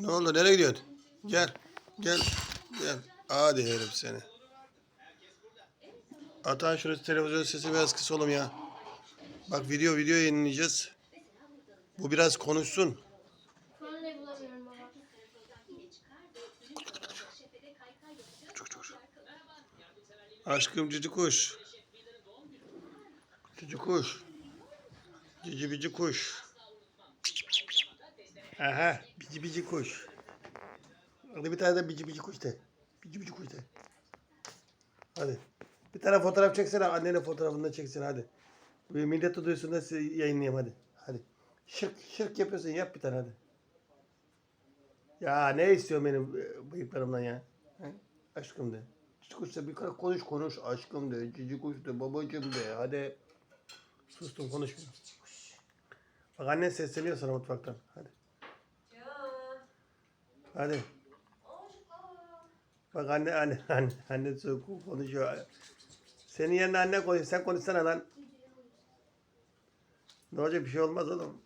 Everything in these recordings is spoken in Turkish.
Ne oldu? Nereye gidiyorsun? Gel. Gel. Gel. Hadi herif seni. Atan şurası televizyon sesi biraz kıs oğlum ya. Bak video video yayınlayacağız. Bu biraz konuşsun. Aşkım cici kuş. Cici kuş. Cici bici kuş. Aha bici bici kuş. Hadi bir tane de bici bici kuş de. Bici bici kuş de. Hadi. Bir tane fotoğraf çeksene annenin fotoğrafını da çeksene hadi. Bir millet duysun da yayınlayayım hadi. Hadi. Şırk şırk yapıyorsun yap bir tane hadi. Ya ne istiyor benim e, bıyıklarımdan ya? He? Aşkım de. Cici kuş da bir kere konuş konuş aşkım de. Cici kuş de babacım de hadi. Sustum konuşmuyorum. Bak annen sesleniyor sana mutfaktan. Hadi. Hadi. Bak anne anne anne anne konuşuyor. Senin yerine anne konuş. Sen konuşsana lan. Ne olacak bir şey olmaz oğlum.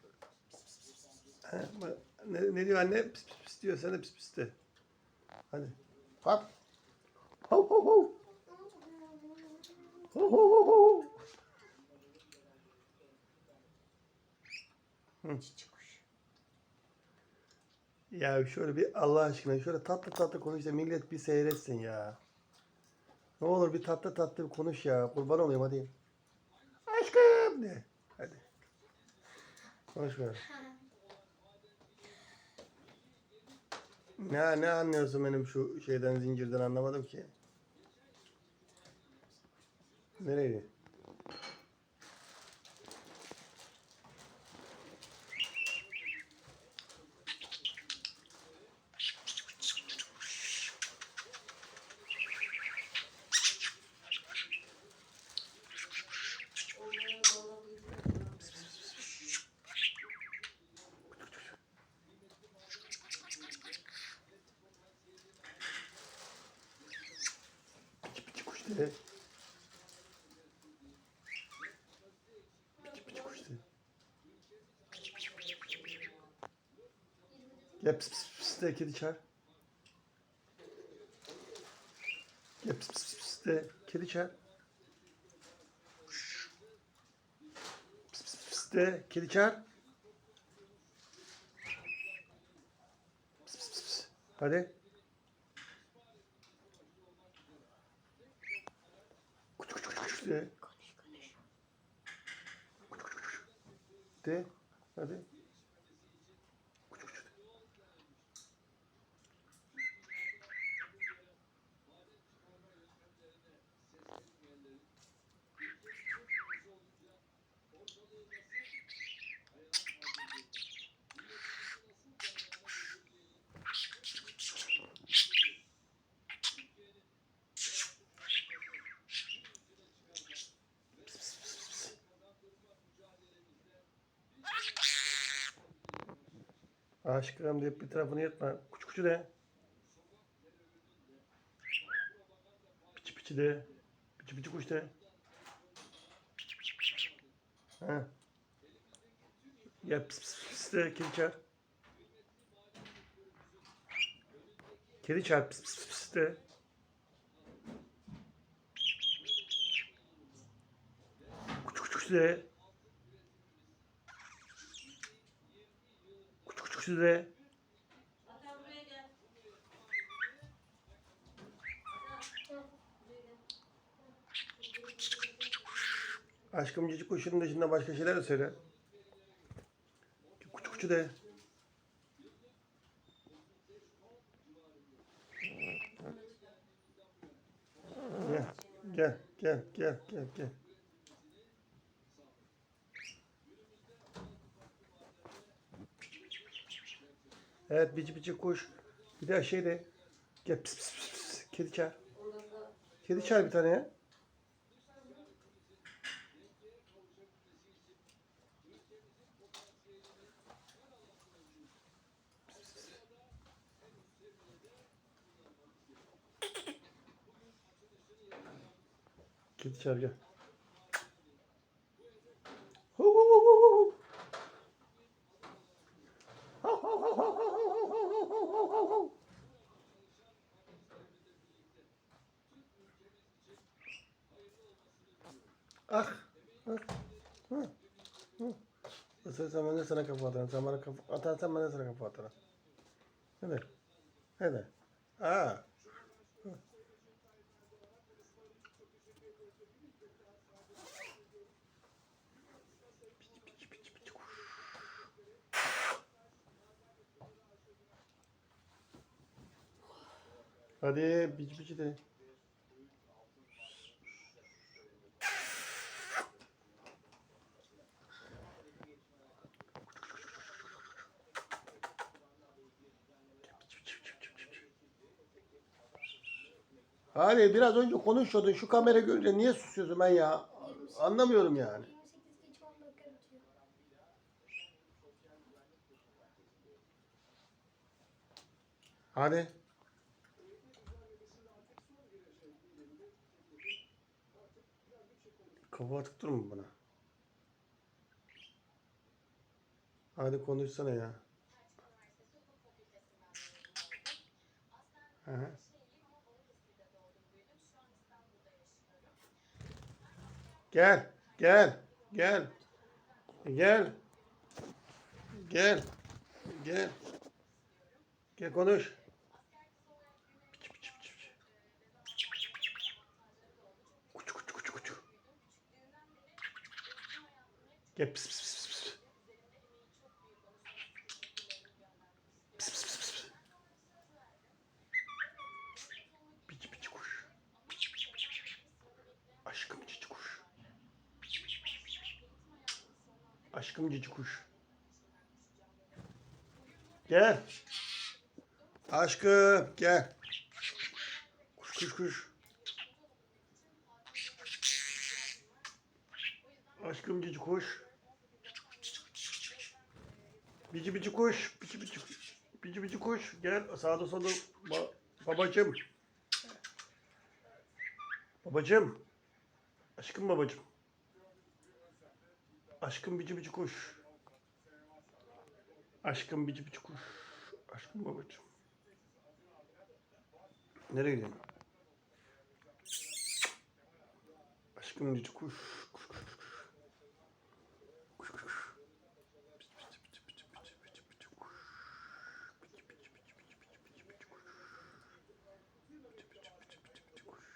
He, bak, ne, ne diyor anne? Pis pis pis diyor. Sen de pis pis de. Hadi. Hop. Hop hop hop. Hop hop hop hop. Hı. Ya şöyle bir Allah aşkına şöyle tatlı tatlı konuş da millet bir seyretsin ya. Ne olur bir tatlı tatlı konuş ya. Kurban olayım hadi. Aşkım de. Hadi. Konuş böyle. Ne, ne anlıyorsun benim şu şeyden zincirden anlamadım ki. Nereydi? Piçi piçi kuş de. Piçi piçi kuş de. Gel pis pis pis de kedi çağır. Gel pis pis pis de kedi çağır. Pis pis pis de kedi çağır. Pis pis pis. Hadi. De. Konuş konuş. De. Hadi. Aşkım deyip bir tarafını yırtma. Kuçu kuçu de. Piçi piçi de. Piçi piçi kuş de. Ha. Ya pis pis pis de kedi çağır. Kedi çağır pis pis pis de. Kuçu kuçu kuçu de. De. Aşkım cici kuşunun dışında başka şeyler de söyle. Kuçu kuçu de. Gel, gel, gel, gel, gel, Evet, bici bici kuş. Bir de şey de. Gel, pis pis pis pis. Kedi çağır. Kedi çağır bir tane ya. Kedi çağır gel. Isırırsan ben de sana kafa atarım. Sen bana kafa atarsan ben de sana kafa atarım. Hadi. Hadi. Aa. Hadi bici bici de. Hadi biraz önce konuşuyordun. Şu kamera görünce niye susuyorsun ben ya? Anlamıyorum yani. 28 geç 10 dakika bitiyor. Hadi. Kafa atıp durma bana. Hadi konuşsana ya. Hı hı. Gel, gel, gel. Gel. Gel. Gel. Gel konuş. Gel pis pis. Pis pis pis pis. Piç piç kuş. Piç, piç, piç, piç. Aşkım cici kuş. Piç, piç, piç, piç, piç. Aşkım cici kuş. Gel. Aşkım gel. Kuş kuş kuş. Aşkım cici kuş. Bici bici kuş. Bici bici kuş. Bici bici kuş. Gel sağda solda ba babacım. Babacım. Aşkım babacım. Aşkım bici bici kuş. Aşkım bici bici kuş. Aşkım babacım. Nereye gidiyorsun? Aşkım kuş kuş. Kuş kuş kuş. Bici bici bici bici bici bici bici kuş. Bici bici bici bici bici bici bici kuş. Bici bici bici bici bici kuş.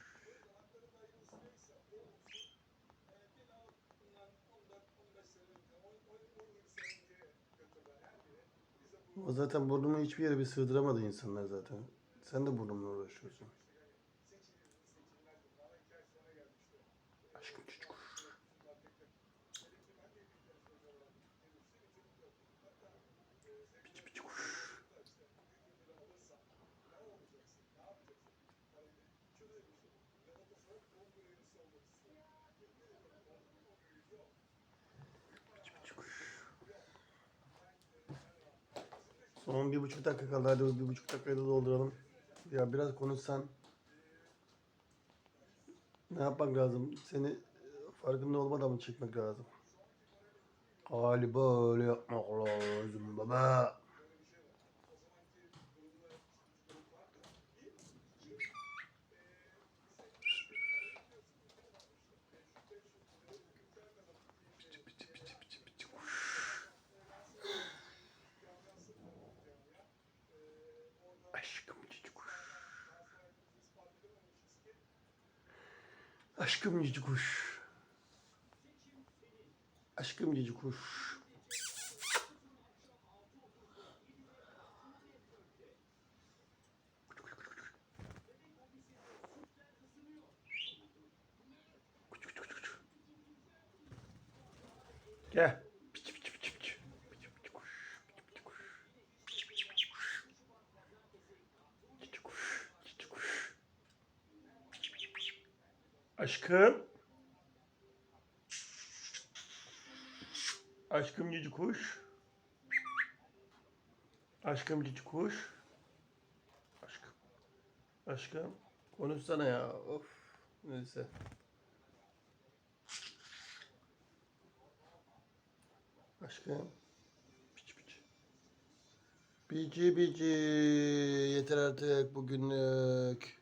O zaten burnumu hiçbir yere bir sığdıramadı insanlar zaten. Sen de burnumla uğraşıyorsun. Aşkım kuş. Piç piç kuş. Piç piç kuş. Son bir buçuk dakika kaldı. Hadi bir buçuk dakikayı da dolduralım. Ya biraz konuşsan. Ne yapmak lazım? Seni farkında olmadan mı çekmek lazım? Galiba öyle yapmak lazım baba. Piçi piçi piçi piçi piçi kuş. Aşkım cici kuş. Aşkım cici kuş. Aşkım cici kuş. Gel. Piçi piçi piçi piçi. Piçi piçi kuş. Piçi piçi kuş. Piçi piçi piçi kuş. Cici kuş. Cici kuş. Piçi piçi piçi. Aşkım. Aşkım cici kuş. Aşkım cici kuş. Aşkım. Aşkım. Konuşsana ya. Of. Neyse. Aşkım. Piç piç. Bici bici. Yeter artık bugünlük.